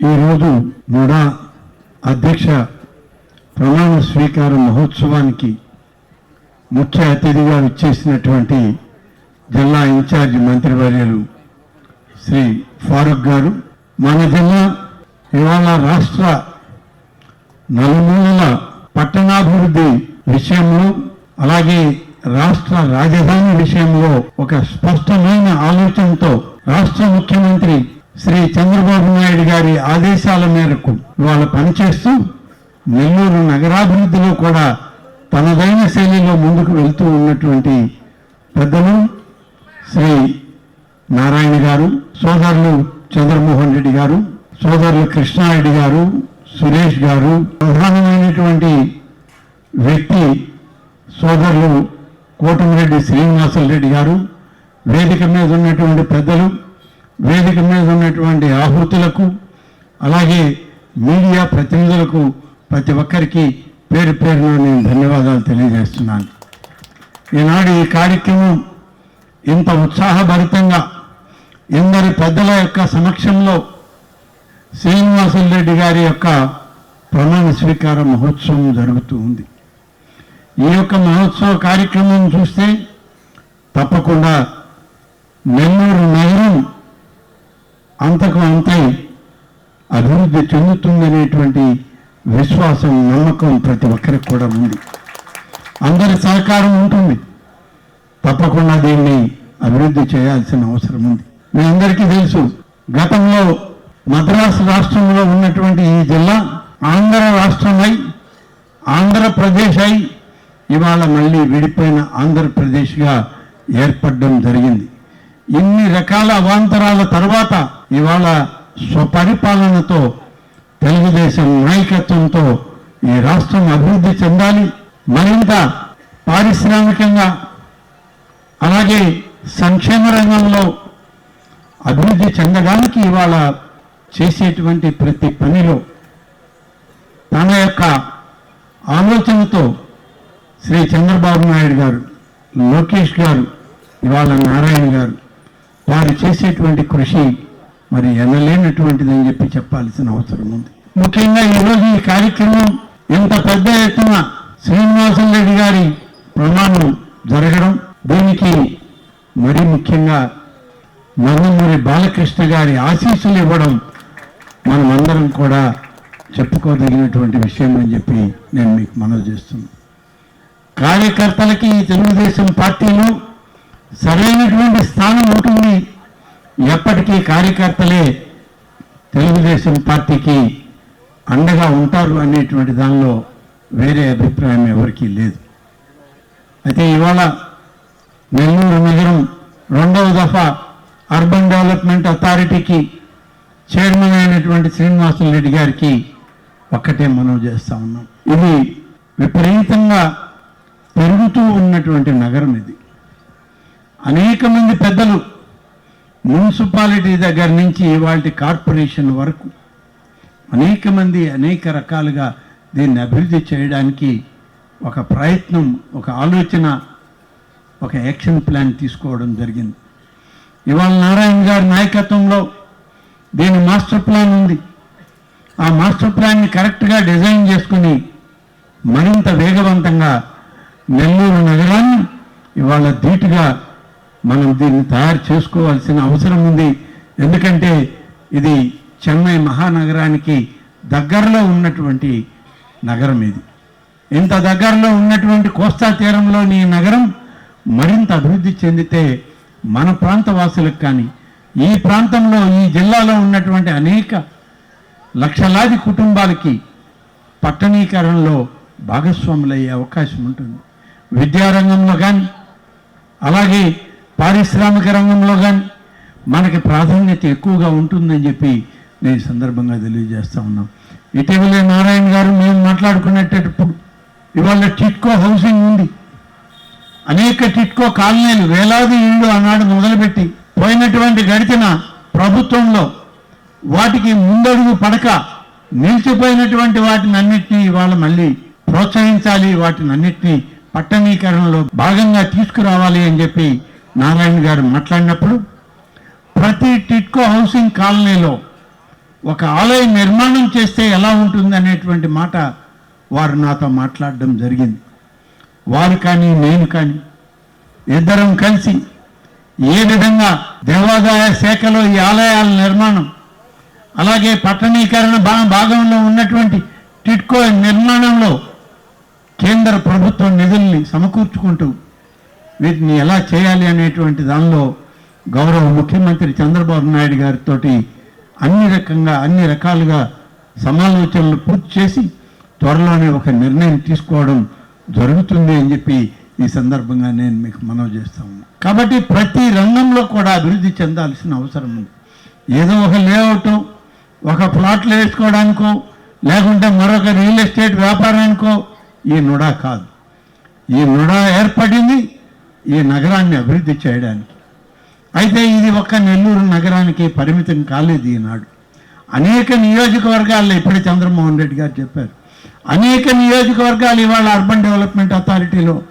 ఈరోజు నుడా అధ్యక్ష ప్రమాణ స్వీకార మహోత్సవానికి ముఖ్య అతిథిగా విచ్చేసినటువంటి జిల్లా ఇన్ఛార్జ్ మంత్రివర్యులు శ్రీ ఫారూక్ గారు. మన జిల్లా ఇవాళ రాష్ట్ర నలుమూలల పట్టణాభివృద్ధి విషయంలో అలాగే రాష్ట్ర రాజధాని విషయంలో ఒక స్పష్టమైన ఆలోచనతో రాష్ట్ర ముఖ్యమంత్రి శ్రీ చంద్రబాబు నాయుడు గారి ఆదేశాల మేరకు ఇవాళ పనిచేస్తూ నెల్లూరు నగరాభివృద్ధిలో కూడా తనదైన శైలిలో ముందుకు వెళ్తూ ఉన్నటువంటి పెద్దలు శ్రీ నారాయణ గారు సోదరులు చంద్రమోహన్ రెడ్డి గారు సోదరులు కృష్ణారెడ్డి గారు సురేష్ గారు ప్రధానమైనటువంటి వ్యక్తి సోదరులు కోటమిరెడ్డి శ్రీనివాసరెడ్డి గారు వేదిక మీద ఉన్నటువంటి పెద్దలు వేదిక మీద ఉన్నటువంటి ఆహుతులకు అలాగే మీడియా ప్రతినిధులకు ప్రతి ఒక్కరికి పేరు పేరున నేను ధన్యవాదాలు తెలియజేస్తున్నాను. ఈనాడు ఈ కార్యక్రమం ఇంత ఉత్సాహభరితంగా ఎందరి పెద్దల యొక్క సమక్షంలో శ్రీనివాసులు రెడ్డి గారి యొక్క ప్రమాణ స్వీకార మహోత్సవం జరుగుతూ ఉంది. ఈ యొక్క మహోత్సవ కార్యక్రమం చూస్తే తప్పకుండా నెల్లూరు నగరం అంతకు అంతే అభివృద్ధి చెందుతుందనేటువంటి విశ్వాసం నమ్మకం ప్రతి ఒక్కరికి కూడా ఉంది. అందరి సహకారం ఉంటుంది. తప్పకుండా దీన్ని అభివృద్ధి చేయాల్సిన అవసరం ఉంది. మీ అందరికీ తెలుసు గతంలో మద్రాసు రాష్ట్రంలో ఉన్నటువంటి ఈ జిల్లా ఆంధ్ర రాష్ట్రమై ఆంధ్రప్రదేశ్ అయి ఇవాళ మళ్ళీ విడిపోయిన ఆంధ్రప్రదేశ్గా ఏర్పడడం జరిగింది. ఇన్ని రకాల అవాంతరాల తర్వాత ఇవాళ స్వపరిపాలనతో తెలుగుదేశం నాయకత్వంతో ఈ రాష్ట్రం అభివృద్ధి చెందాలి. మరింత పారిశ్రామికంగా అలాగే సంక్షేమ రంగంలో అభివృద్ధి చెందడానికి ఇవాళ చేసేటువంటి ప్రతి పనిలో తన యొక్క ఆలోచనతో శ్రీ చంద్రబాబు నాయుడు గారు లోకేష్ గారు ఇవాళ నారాయణ గారు వారు చేసేటువంటి కృషి మరి ఎనలేనటువంటిదని చెప్పి చెప్పాల్సిన అవసరం ఉంది. ముఖ్యంగా ఈరోజు ఈ కార్యక్రమం ఇంత పెద్ద ఎత్తున శ్రీనివాసం రెడ్డి గారి ప్రమాణం జరగడం దీనికి మరి ముఖ్యంగా నందమూరి బాలకృష్ణ గారి ఆశీస్సులు ఇవ్వడం మనమందరం కూడా చెప్పుకోదగినటువంటి విషయం అని చెప్పి నేను మీకు మనవి చేస్తున్నాను. కార్యకర్తలకి ఈ తెలుగుదేశం పార్టీలో సరైనటువంటి స్థానం ఉంటుంది. ఎప్పటికీ కార్యకర్తలే తెలుగుదేశం పార్టీకి అండగా ఉంటారు అనేటువంటి దానిలో వేరే అభిప్రాయం ఎవరికీ లేదు. అయితే ఇవాళ నెల్లూరు నగరం రెండవ దఫా అర్బన్ డెవలప్మెంట్ అథారిటీకి చైర్మన్ అయినటువంటి శ్రీనివాసులు రెడ్డి గారికి ఒక్కటే మనవి చేస్తా ఉన్నాం. ఇది విపరీతంగా పెరుగుతూ ఉన్నటువంటి నగరం ఇది. అనేక మంది పెద్దలు మున్సిపాలిటీ దగ్గర నుంచి వాటి కార్పొరేషన్ వరకు అనేక మంది అనేక రకాలుగా దీన్ని అభివృద్ధి చేయడానికి ఒక ప్రయత్నం ఒక ఆలోచన ఒక యాక్షన్ ప్లాన్ తీసుకోవడం జరిగింది. ఇవాళ నారాయణ గారి నాయకత్వంలో దీని మాస్టర్ ప్లాన్ ఉంది. ఆ మాస్టర్ ప్లాన్ని కరెక్ట్గా డిజైన్ చేసుకుని మరింత వేగవంతంగా నెల్లూరు నగరాన్ని ఇవాళ ధీటుగా మనం దీన్ని తయారు చేసుకోవాల్సిన అవసరం ఉంది. ఎందుకంటే ఇది చెన్నై మహానగరానికి దగ్గరలో ఉన్నటువంటి నగరం ఇది. ఇంత దగ్గరలో ఉన్నటువంటి కోస్తా తీరంలోని ఈ నగరం మరింత అభివృద్ధి చెందితే మన ప్రాంత వాసులకు కానీ ఈ ప్రాంతంలో ఈ జిల్లాలో ఉన్నటువంటి అనేక లక్షలాది కుటుంబాలకి పట్టణీకరణలో భాగస్వాములయ్యే అవకాశం ఉంటుంది. విద్యారంగంలో కానీ అలాగే పారిశ్రామిక రంగంలో కానీ మనకి ప్రాధాన్యత ఎక్కువగా ఉంటుందని చెప్పి నేను సందర్భంగా తెలియజేస్తా ఉన్నాం. ఇటీవలే నారాయణ గారు మేము మాట్లాడుకునేటప్పుడు ఇవాళ టిట్కో హౌసింగ్ ఉంది. అనేక టిట్కో కాలనీలు వేలాది ఇళ్ళు ఆనాడు మొదలుపెట్టి పోయినటువంటి గడిచిన ప్రభుత్వంలో వాటికి ముందడుగు పడక నిలిచిపోయినటువంటి వాటిని అన్నిటినీ ఇవాళ మళ్ళీ ప్రోత్సహించాలి వాటిని అన్నిటినీ పట్టణీకరణలో భాగంగా తీసుకురావాలి అని చెప్పి నారాయణ గారు మాట్లాడినప్పుడు ప్రతి టిట్కో హౌసింగ్ కాలనీలో ఒక ఆలయ నిర్మాణం చేస్తే ఎలా ఉంటుంది అనేటువంటి మాట వారు నాతో మాట్లాడడం జరిగింది. వారు కానీ నేను కానీ ఇద్దరం కలిసి ఏ విధంగా దేవాదాయ శాఖలో ఈ ఆలయాల నిర్మాణం అలాగే పట్టణీకరణ భా భాగంలో ఉన్నటువంటి టిట్కో నిర్మాణంలో కేంద్ర ప్రభుత్వం నిధుల్ని సమకూర్చుకుంటూ వీటిని ఎలా చేయాలి అనేటువంటి దానిలో గౌరవ ముఖ్యమంత్రి చంద్రబాబు నాయుడు గారితో అన్ని రకంగా అన్ని రకాలుగా సమాలోచనలు పూర్తి చేసి త్వరలోనే ఒక నిర్ణయం తీసుకోవడం జరుగుతుంది అని చెప్పి ఈ సందర్భంగా నేను మీకు మనవి చేస్తాను కాబట్టి ప్రతి రంగంలో కూడా అభివృద్ధి చెందాల్సిన అవసరం ఉంది. ఏదో ఒక లేఅవుట్ ఒక ప్లాట్లు వేసుకోవడానికో లేకుంటే మరొక రియల్ ఎస్టేట్ వ్యాపారానికో ఈ నుడా కాదు. ఈ నుడా ఏర్పడింది ఈ నగరాన్ని అభివృద్ధి చేయడానికి. అయితే ఇది ఒక్క నెల్లూరు నగరానికి పరిమితం కాలేదు ఈనాడు. అనేక నియోజకవర్గాల్లో ఇప్పుడే చంద్రమోహన్ రెడ్డి గారు చెప్పారు అనేక నియోజకవర్గాలు ఇవాళ అర్బన్ డెవలప్మెంట్ అథారిటీలో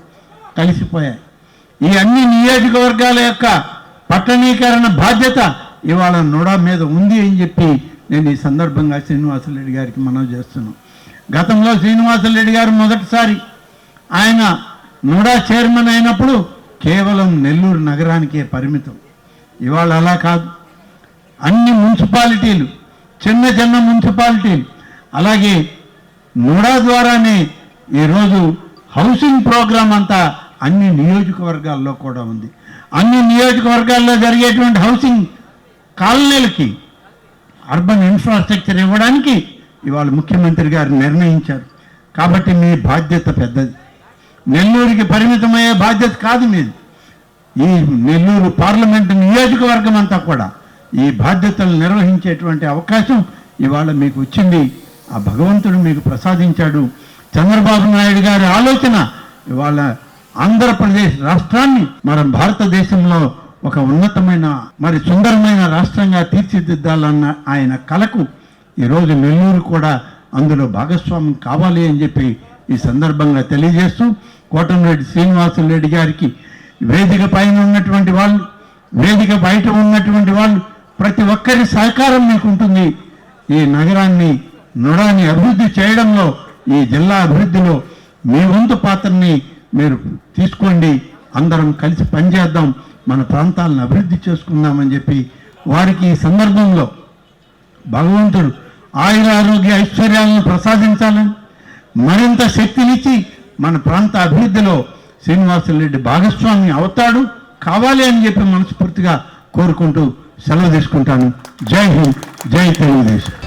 కలిసిపోయాయి. ఈ అన్ని నియోజకవర్గాల యొక్క పట్టణీకరణ బాధ్యత ఇవాళ నుడా మీద ఉంది అని చెప్పి నేను ఈ సందర్భంగా శ్రీనివాసరెడ్డి గారికి మనవి చేస్తున్నాను. గతంలో శ్రీనివాసరెడ్డి గారు మొదటిసారి ఆయన నుడా చైర్మన్ అయినప్పుడు కేవలం నెల్లూరు నగరానికే పరిమితం. ఇవాళ అలా కాదు. అన్ని మున్సిపాలిటీలు చిన్న చిన్న మున్సిపాలిటీలు అలాగే నుడా ద్వారానే ఈరోజు హౌసింగ్ ప్రోగ్రాం అంతా అన్ని నియోజకవర్గాల్లో కూడా ఉంది. అన్ని నియోజకవర్గాల్లో జరిగేటువంటి హౌసింగ్ కాలనీలకి అర్బన్ ఇన్ఫ్రాస్ట్రక్చర్ ఇవ్వడానికి ఇవాళ ముఖ్యమంత్రి గారు నిర్ణయించారు. కాబట్టి మీ బాధ్యత పెద్దది. నెల్లూరుకి పరిమితమయ్యే బాధ్యత కాదు మీది. ఈ నెల్లూరు పార్లమెంటు నియోజకవర్గం అంతా కూడా ఈ బాధ్యతలు నిర్వహించేటువంటి అవకాశం ఇవాళ మీకు వచ్చింది. ఆ భగవంతుడు మీకు ప్రసాదించాడు. చంద్రబాబు నాయుడు గారి ఆలోచన ఇవాళ ఆంధ్రప్రదేశ్ రాష్ట్రాన్ని మన భారతదేశంలో ఒక ఉన్నతమైన మరి సుందరమైన రాష్ట్రంగా తీర్చిదిద్దాలన్న ఆయన కలకు ఈరోజు నెల్లూరు కూడా అందులో భాగస్వామ్యం కావాలి అని చెప్పి ఈ సందర్భంగా తెలియజేస్తూ కోటంరెడ్డి శ్రీనివాసులరెడ్డి గారికి వేదిక పైన ఉన్నటువంటి వాళ్ళు వేదిక బయట ఉన్నటువంటి వాళ్ళు ప్రతి ఒక్కరి సహకారం మీకు ఉంటుంది ఈ నగరాన్ని నృడాన్ని అభివృద్ధి చేయడంలో ఈ జిల్లా అభివృద్ధిలో మీ వంతు పాత్రని మీరు తీసుకోండి. అందరం కలిసి పనిచేద్దాం. మన ప్రాంతాలను అభివృద్ధి చేసుకుందామని చెప్పి వారికి ఈ సందర్భంలో భగవంతుడు ఆయుర ఆరోగ్య ఐశ్వర్యాలను ప్రసాదించాలని మరింత శక్తినిచ్చి మన ప్రాంత అభివృద్ధిలో శ్రీనివాసరెడ్డి భాగస్వామి అవుతాడు కావాలి అని చెప్పి మనస్ఫూర్తిగా కోరుకుంటూ సెలవు తీసుకుంటాను. జై హింద్ జై తెలుగుదేశం.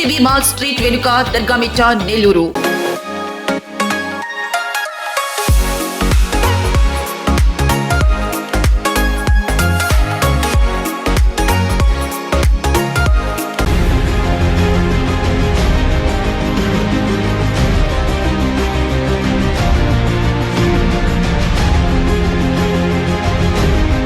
NCB మాల్ స్ట్రీట్ వెనుక దర్గామిట్టా నెల్లూరు.